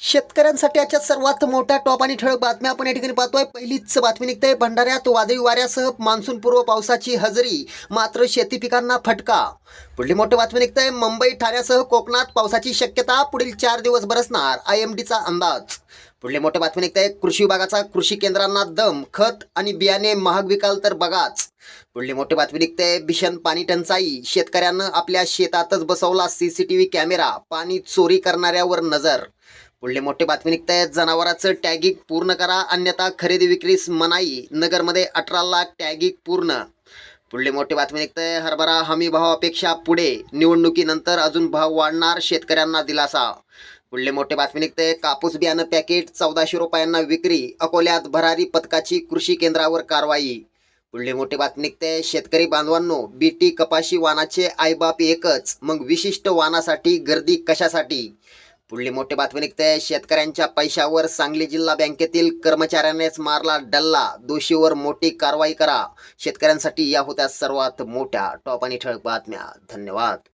शेतकऱ्यांसाठी आजच्या सर्वात मोठ्या टॉप आणि ठळक बातम्या आपण या ठिकाणी पाहतोय. पहिलीच बातमी निघते. भंडाऱ्यात वादळी वाऱ्यासह मान्सूनपूर्व पावसाची हजेरी. मात्र शेती पिकांना फटका. पुढली मोठी बातमी निघते. मुंबई ठाण्यासह कोकणात पावसाची शक्यता पुढील चार दिवस बरसणार. आय एम डीचा अंदाज. पुढली मोठी बातमी निघते. कृषी विभागाचा कृषी केंद्रांना दम. खत आणि बियाणे महाग विकाल तर बघाच. पुढली मोठी बातमी निघते. भीषण पाणी टंचाई. शेतकऱ्यांनं आपल्या शेतातच बसवला सीसीटीव्ही कॅमेरा. पाणी चोरी करणाऱ्यावर नजर. पुढले मोठी बातमी निघते जनावरांचं टॅगिंग पूर्ण करा. अन्यथा खरेदी विक्रीस मनाई. नगरमध्ये अठरा लाख टॅगिंग पूर्ण. पुढली मोठी बातमी निघते हरभरा हमी भावापेक्षा पुढे. निवडणुकीनंतर अजून भाव वाढणार शेतकऱ्यांना दिलासा. पुढली मोठी बातमी निघते कापूस बियाणं पॅकेट चौदाशे रुपयांना विक्री. अकोल्यात भरारी पथकाची कृषी केंद्रावर कारवाई. पुढली मोठी बातमी निघते शेतकरी बांधवांनो बीटी कपाशी वानाचे आईबाप एकच. मग विशिष्ट वानासाठी गर्दी कशासाठी? पुढली मोठी बातमी निघते. शेतकऱ्यांच्या पैशावर सांगली जिल्हा बँकेतील कर्मचाऱ्यानेच मारला डल्ला. दोषीवर मोठी कारवाई करा. शेतकऱ्यांसाठी या होत्या सर्वात मोठ्या टॉप आणि ठळक बातम्या. धन्यवाद.